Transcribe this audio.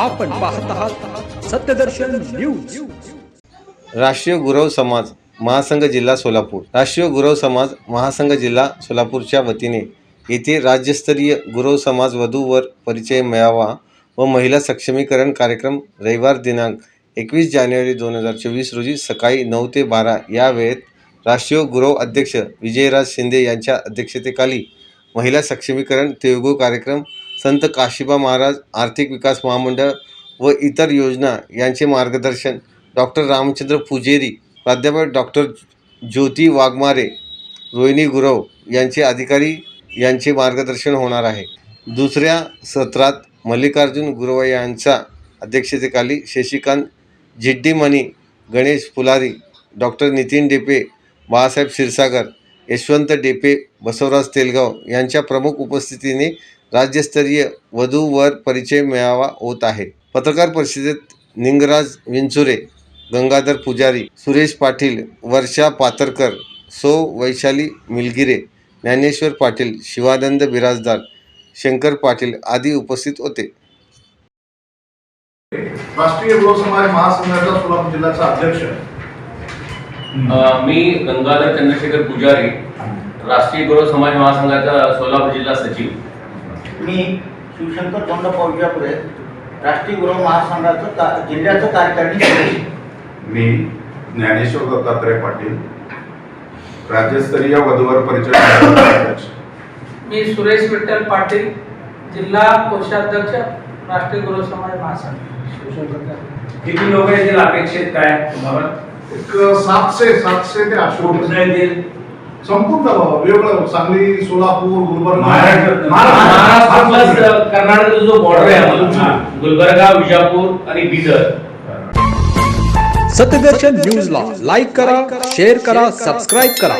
आपण पाहत आहात सत्यदर्शन न्यूज. राष्ट्रीय गुरव समाज महासंघ जिल्हा सोलापूर. राष्ट्रीय गुरव समाज महासंघ जिल्हा सोलापूरच्या वतीने येथे राज्यस्तरीय गुरव समाज वधूवर परिचय मिळावा व महिला सक्षमीकरण कार्यक्रम रविवार दिनांक एकवीस जानेवारी दोन हजार चोवीस रोजी सकाळी नऊ ते बारा या वेळेत राष्ट्रीय गुरव अध्यक्ष विजयराज शिंदे यांच्या अध्यक्षतेखाली महिला सक्षमीकरण तेलगू कार्यक्रम संत काशिबा महाराज आर्थिक विकास महामंडळ व इतर योजना यांचे मार्गदर्शन डॉक्टर रामचंद्र पुजेरी प्राध्यापक डॉक्टर ज्योती वाघमारे रोहिणी गुरव यांचे अधिकारी यांचे मार्गदर्शन होणार आहे. दुसऱ्या सत्रात मल्लिकार्जुन गुरव यांच्या अध्यक्षतेखाली शशिकांत जिड्डीमणी गणेश फुलारी डॉक्टर नितीन डेपे बाळासाहेब क्षीरसागर यशवंत डेपे बसवराज तेलगाव यांच्या प्रमुख उपस्थितीने राज्यस्तरीय वधूवर परिचय मेळावा होत आहे. पत्रकार परिषदेत निंगराज विंचुरे गंगाधर पुजारी सुरेश पाटील वर्षा पातरकर सो वैशाली मिलगिरे ज्ञानेश्वर पाटील शिवानंद बिराजदार शंकर पाटील आदी उपस्थित होते. राष्ट्रीय गृह समाज महासंघाचा सोलापूर जिल्ह्याचा अध्यक्ष. मी गंगाधर चंद्रशेखर पुजारी राष्ट्रीय गौरव समाज महासंघाचा सोलापूर जिल्हा सचिव. मी शिवशंकर तोंडप्पा विजापुरे राष्ट्रीय गृह महासंघाचं का जिल्ह्याचं कार्यकारिणी सदस्य. मी ज्ञानेश्वर दत्तात्रय पाटील राज्यस्तरीय वधूवर परिचय मी सुरेश विठ्ठल पाटील जिल्हा कोषाध्यक्ष राष्ट्रीय गुरु समाज महासंघ. किती लोक येतील अपेक्षित काय तुम्हाला? एक सातशे सातशे ते आठशे. येतील? संपूर्ण वेगळं सांगली सोलापूर गुलबर्गा. महाराष्ट्र महाराष्ट्र- प्लस कर्नाटकचा जो बॉर्डर आहे हा. गुलबर्गा विजापूर आणि बिदर. सत्यदर्शन न्यूजला लाईक करा शेअर करा सबस्क्राईब करा.